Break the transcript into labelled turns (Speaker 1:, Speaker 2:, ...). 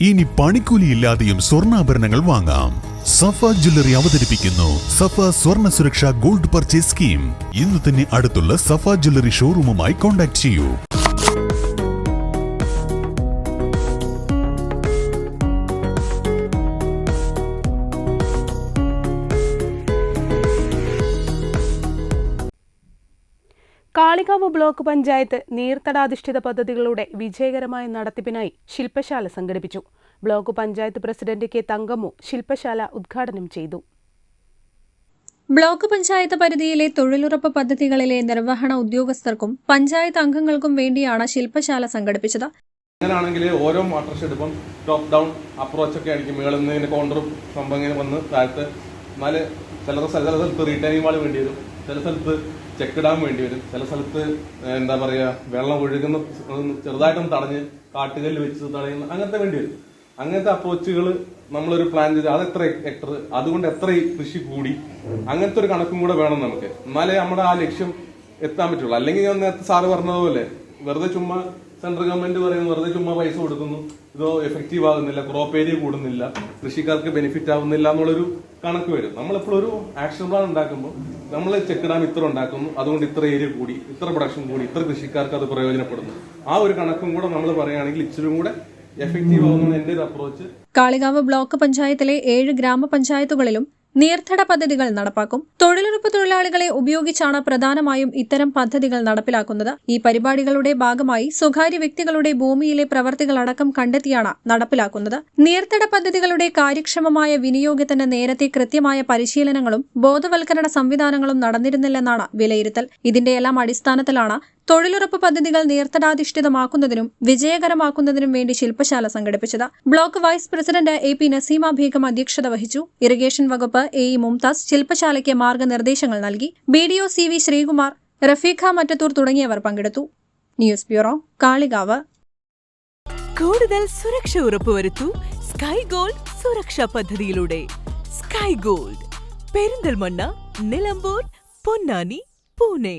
Speaker 1: ഇനി പണിക്കൂലിയില്ലാതെയും സ്വർണാഭരണങ്ങൾ വാങ്ങാം. സഫ ജ്വല്ലറി അവതരിപ്പിക്കുന്നു. സഫ സ്വർണ സുരക്ഷ ഗോൾഡ് പർച്ചേസ് സ്കീം. ഇന്ന് തന്നെ അടുത്തുള്ള സഫ ജ്വല്ലറി ഷോറൂമുമായി കോൺടാക്ട് ചെയ്യൂ.
Speaker 2: കാളികാവ് ബ്ലോക്ക് പഞ്ചായത്ത് നീർത്തടാധിഷ്ഠിത പദ്ധതികളുടെ വിജയകരമായ നടത്തിപ്പിനായി ശില്പശാല സംഘടിപ്പിച്ചു. Block panchayat president K Thankammu ശില്പശാല ഉദ്ഘാടനം ചെയ്തു.
Speaker 3: ബ്ലോക്ക് പഞ്ചായത്ത് പരിധിയിലെ തൊഴിലുറപ്പ് പദ്ധതികളിലെ നിർവഹണ ഉദ്യോഗസ്ഥർക്കും പഞ്ചായത്ത് അംഗങ്ങൾക്കും വേണ്ടിയാണ് ശില്പശാല സംഘടിപ്പിച്ചത്.
Speaker 4: അങ്ങനെയാണെങ്കിൽ ഓരോ വാട്ടർഷെഡ് ഇപ്പം ടോപ്പ് ഡൗൺ അപ്രോച്ച് ഒക്കെ ആയിരിക്കും. മുകളിൽ നിന്ന് ഇങ്ങനെ കോണ്ടർ സംഭവം ഇങ്ങനെ വന്ന് താഴത്ത് എന്നാൽ ചില ചില സ്ഥലത്ത് റീട്ടൈനിങ് വാൾ വേണ്ടി വരും. ചില സ്ഥലത്ത് ചെക്ക് ഡാം വേണ്ടി വരും. ചില സ്ഥലത്ത് എന്താ പറയുക വെള്ളം ഒഴുകുന്ന ചെറുതായിട്ടൊന്ന് തടഞ്ഞ് കാട്ടുകല്ല് വെച്ച് തടയുന്ന അങ്ങനത്തെ വേണ്ടി വരും. അങ്ങനത്തെ അപ്രോച്ചുകൾ നമ്മളൊരു പ്ലാൻ ചെയ്ത് അത് എത്ര ഹെക്ടർ അതുകൊണ്ട് എത്ര കൃഷി കൂടി അങ്ങനത്തെ ഒരു കണക്കും കൂടെ വേണം നമുക്ക്. എന്നാലേ നമ്മുടെ ആ ലക്ഷ്യം എത്താൻ പറ്റുള്ളൂ. അല്ലെങ്കിൽ ഞാൻ നേരത്തെ സാറ് പറഞ്ഞതുപോലെ വെറുതെ ചുമ്മാ സെൻട്രൽ ഗവൺമെന്റ് പറയുന്നത് വെറുതെ ചുമ്മാ പൈസ കൊടുക്കുന്നു. ഇതോ എഫക്റ്റീവ് ആകുന്നില്ല ക്രോപ്പ് ഏരിയ കൂടുന്നില്ല കൃഷിക്കാർക്ക് ബെനിഫിറ്റ് ആവുന്നില്ല എന്നുള്ളൊരു കണക്ക് വരും. നമ്മളെപ്പോഴും ഒരു ആക്ഷൻ പ്ലാൻ ഉണ്ടാക്കുമ്പോൾ നമ്മൾ ചെക്ക് ഡാം ഇത്ര ഉണ്ടാക്കുന്നു അതുകൊണ്ട് ഇത്ര ഏരിയ കൂടി ഇത്ര പ്രൊഡക്ഷൻ കൂടി ഇത്ര കൃഷിക്കാർക്ക് അത് പ്രയോജനപ്പെടുന്നു. ആ ഒരു കണക്കും കൂടെ നമ്മൾ പറയുകയാണെങ്കിൽ ഇച്ചിരി കൂടെ എഫക്റ്റീവ് ആവുന്ന ഒരു അപ്രോച്ച്
Speaker 3: കാളികാവ് ബ്ലോക്ക് പഞ്ചായത്തിലെ ഏഴ് ഗ്രാമപഞ്ചായത്തുകളിലും നീർത്തട പദ്ധതികൾ നടപ്പാക്കും. തൊഴിലുറപ്പ് തൊഴിലാളികളെ ഉപയോഗിച്ചാണ് പ്രധാനമായും ഇത്തരം പദ്ധതികൾ നടപ്പിലാക്കുന്നത്. ഈ പരിപാടികളുടെ ഭാഗമായി സ്വകാര്യ വ്യക്തികളുടെ ഭൂമിയിലെ പ്രവർത്തികളടക്കം കണ്ടെത്തിയാണ് നടപ്പിലാക്കുന്നത്. നീർത്തട പദ്ധതികളുടെ കാര്യക്ഷമമായ വിനിയോഗത്തിന് നേരത്തെ കൃത്യമായ പരിശീലനങ്ങളും ബോധവൽക്കരണ സംവിധാനങ്ങളും നടന്നിരുന്നില്ലെന്നാണ് വിലയിരുത്തൽ. ഇതിന്റെയെല്ലാം അടിസ്ഥാനത്തിലാണ് തൊഴിലുറപ്പ് പദ്ധതികൾ നേർത്തടാധിഷ്ഠിതമാക്കുന്നതിനും വിജയകരമാക്കുന്നതിനും വേണ്ടി ശില്പശാല സംഘടിപ്പിച്ചത്. Block vice president A P Naseema Beegum അധ്യക്ഷത വഹിച്ചു. ഇറിഗേഷൻ വകുപ്പ് എ ഇ മുംതാസ് ശില്പശാലയ്ക്ക് മാർഗനിർദ്ദേശങ്ങൾ നൽകി. B D O C V Sreekumar Rafeeqa Mattathur തുടങ്ങിയവർ പങ്കെടുത്തു. News bureau Kalikavu.
Speaker 5: കൂടുതൽ സുരക്ഷ ഉറപ്പുവരുത്തു സ്കൈ ഗോൾഡ് സുരക്ഷാ പദ്ധതിയിലൂടെ. Sky gold Perinthalmanna Nilambur Ponnani Pune.